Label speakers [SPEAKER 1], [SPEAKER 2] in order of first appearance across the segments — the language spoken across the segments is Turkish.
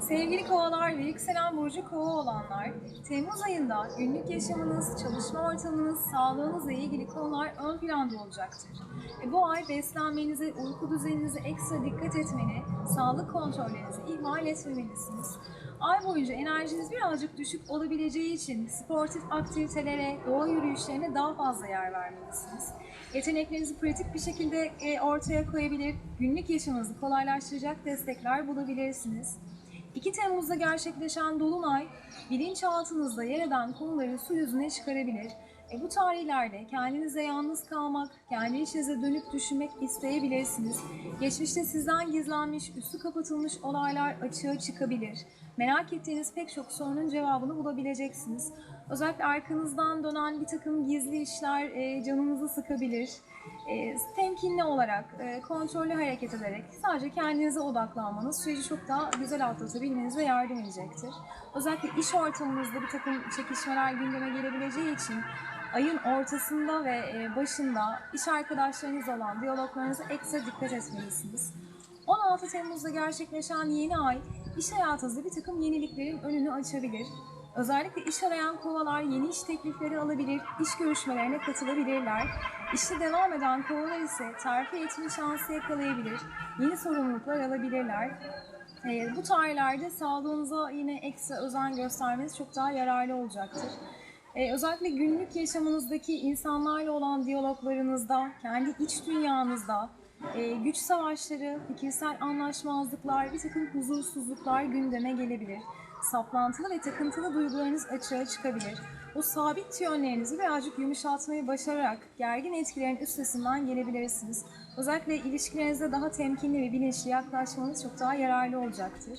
[SPEAKER 1] Sevgili kovalar ve yükselen burcu kova olanlar, Temmuz ayında günlük yaşamınız, çalışma ortamınız, sağlığınızla ilgili konular ön planda olacaktır. E bu ay beslenmenize, uyku düzeninize ekstra dikkat etmeli, sağlık kontrollerinizi ihmal etmemelisiniz. Ay boyunca enerjiniz birazcık düşük olabileceği için sportif aktivitelere, doğa yürüyüşlerine daha fazla yer vermelisiniz. Yeteneklerinizi pratik bir şekilde e, ortaya koyabilir, günlük yaşamınızı kolaylaştıracak destekler bulabilirsiniz. 2 Temmuz'da gerçekleşen Dolunay, bilinçaltınızda yer eden konuları su yüzüne çıkarabilir. E, bu tarihlerde kendinize yalnız kalmak, kendi içinize dönüp düşünmek isteyebilirsiniz. Geçmişte sizden gizlenmiş, üstü kapatılmış olaylar açığa çıkabilir. Merak ettiğiniz pek çok sorunun cevabını bulabileceksiniz. Özellikle arkanızdan dönen bir takım gizli işler e, canınızı sıkabilir. E, temkinli olarak, e, kontrollü hareket ederek sadece kendinize odaklanmanız süreci çok daha güzel atlatabilmenize yardım edecektir. Özellikle iş ortamınızda bir takım çekişmeler gündeme gelebileceği için ayın ortasında ve e, başında iş arkadaşlarınız olan diyaloglarınıza ekstra dikkat etmelisiniz. 16 Temmuz'da gerçekleşen yeni ay iş hayatınızda bir takım yeniliklerin önünü açabilir. Özellikle iş arayan kovalar yeni iş teklifleri alabilir, iş görüşmelerine katılabilirler. İşte devam eden kovalar ise terfi eğitimi şansı yakalayabilir, yeni sorumluluklar alabilirler. Ee, bu tarihlerde sağlığınıza yine ekstra özen göstermeniz çok daha yararlı olacaktır. Ee, özellikle günlük yaşamınızdaki insanlarla olan diyaloglarınızda, kendi iç dünyanızda e, güç savaşları, fikirsel anlaşmazlıklar, bir takım huzursuzluklar gündeme gelebilir. Saplantılı ve takıntılı duygularınız açığa çıkabilir. O sabit yönlerinizi birazcık yumuşatmayı başararak gergin etkilerin üstesinden gelebilirsiniz. Özellikle ilişkilerinizde daha temkinli ve bilinçli yaklaşmanız çok daha yararlı olacaktır.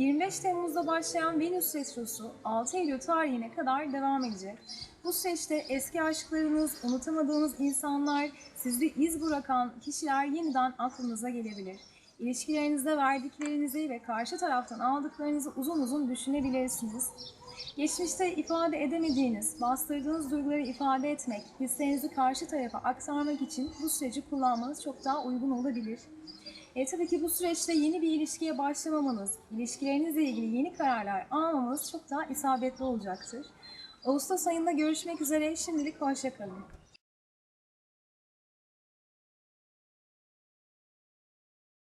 [SPEAKER 1] 25 Temmuz'da başlayan Venüs Retrosu 6 Eylül tarihine kadar devam edecek. Bu süreçte eski aşklarınız, unutamadığınız insanlar, sizde iz bırakan kişiler yeniden aklınıza gelebilir. İlişkilerinizde verdiklerinizi ve karşı taraftan aldıklarınızı uzun uzun düşünebilirsiniz. Geçmişte ifade edemediğiniz, bastırdığınız duyguları ifade etmek, hislerinizi karşı tarafa aktarmak için bu süreci kullanmanız çok daha uygun olabilir. E, tabii ki bu süreçte yeni bir ilişkiye başlamamanız, ilişkilerinizle ilgili yeni kararlar almamanız çok daha isabetli olacaktır. Ağustos ayında görüşmek üzere, şimdilik hoşçakalın.